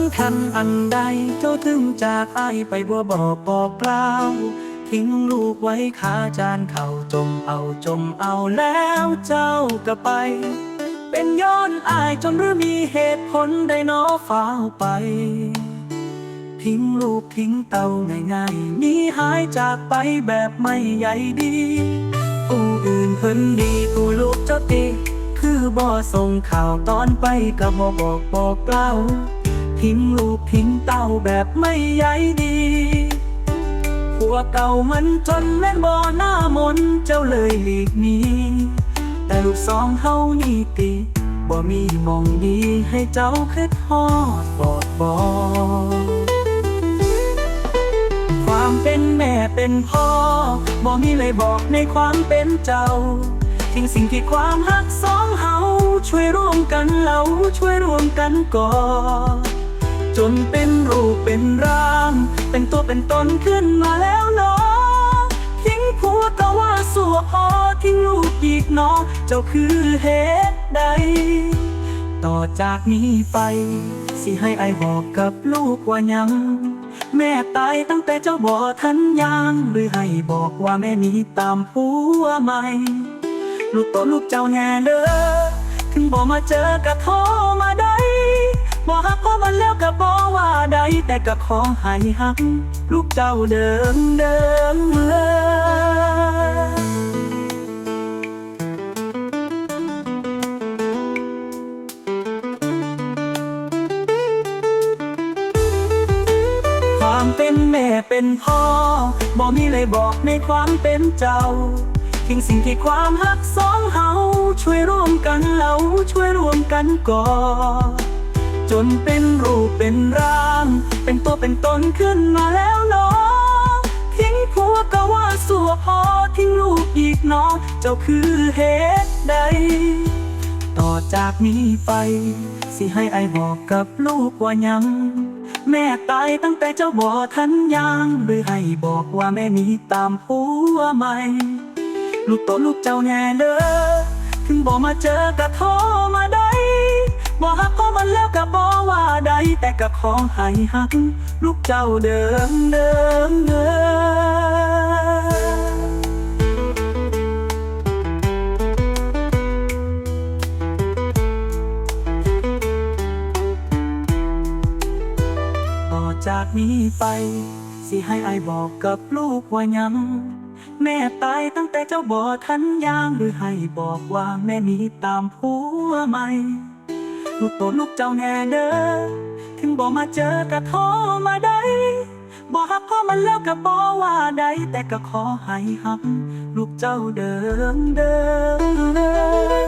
ำคัญอันใดเจ้าถึงจากไอไปบัวบอกบอกกล่าทิ้งลูกไว้ขาจานเขาจมเอาจมเอาแล้วเจ้าก็ไป เป็นย้อนอายจนหรือมีเหตุผลใดหนอฟ้าวไป ทิ้งลูกทิ้งเต่าง่ายๆมีหายจากไปแบบไม่ใยดีกูอื่นเพิ่นดีกูลูกเจ้าติคือบ่ส่งข่าวตอนไปกับบ่บอกบอกเล่า ทิ้งลูกทิ้งเต่าแบบไม่ใยดีผัวเก่ามันจนแม่นบ่อหน้ามนเจ้าเลยหลีกหนีแต่ลูกสองเฮานี่ติบ่มีมองดีให้เจ้าคิดฮอดบอดบอความเป็นแม่เป็นพ่อบอกมีเลยบอกในความเป็นเจ้า ทิ้งสิ่งที่ความหักสองเฮาช่วยร่วมกันเราช่วยร่วมกันก่อ จนเป็นรูปเป็นร่าง เป็นตัวเป็นตนขึ้นมาแล้วเนาะทิ้งผัวก็ว่าสัวพอทิ้งลูกอีกเนาะเจ้าคือเหตุใด ต่อจากนี้ไป สิให้ไอบอกกับลูกว่ายัง แม่ตายตั้งแต่เจ้าบ่ทันยังหรือให้บอกว่าแม่นี้ตามผัวใหม่ ลูกตัวลูกเจ้าแน่เด้อถึงบ่มาเจอก็โทรมาได้ บ่ฮักพ่อมันแล้วก็บ่ว่าใดแต่ก็ขอให้ฮัก ลูกเจ้าเดิมเดิมเมื่อความเป็นแม่เป็นพ่อบอกมีเลยบอกในความเป็นเจ้าทิ้งสิ่งที่ความหักสองเฮาช่วยร่วมกันเราช่วยร่วมกันก่อ จนเป็นรูปเป็นร่าง เป็นตัวเป็นตนขึ้นมาแล้วเนาะทิ้งผัวก็ว่าสัวพอทิ้งลูกอีกเนาะเจ้าคือเหตุใด ต่อจากนี้ไป สิให้ไอายบอกกับลูกว่ายัง แม่ตายตั้งแต่เจ้าบ่ทันยังหรือให้บอกว่าแม่หนี้ตามผัวใหม่ ลูกโตลูกเจ้าแน่เด้อถึงบ่มาเจอก็โทรมาได้ บ่ฮักพ่อมันแล้วก็บ่ว่าใดแต่ก็ขอให้ฮัก ลูกเจ้าเดิมเดิมเดิมต่อจากนี้ไป สิให้ไอายบอกกับลูกว่ายังแม่ตายตั้งแต่เจ้าบ่ทันยางหรือให้บอกว่าแม่หนี้ตามผัวใหม่ ลูกโตลูกเจ้าแน่เด้อถึงบ่มาเจอกระท้อมาได้บ่ฮักพ่อมันแล้วก็บ่ว่าใดแต่ก็ขอให้ฮักลูกเจ้าเดิมเดิม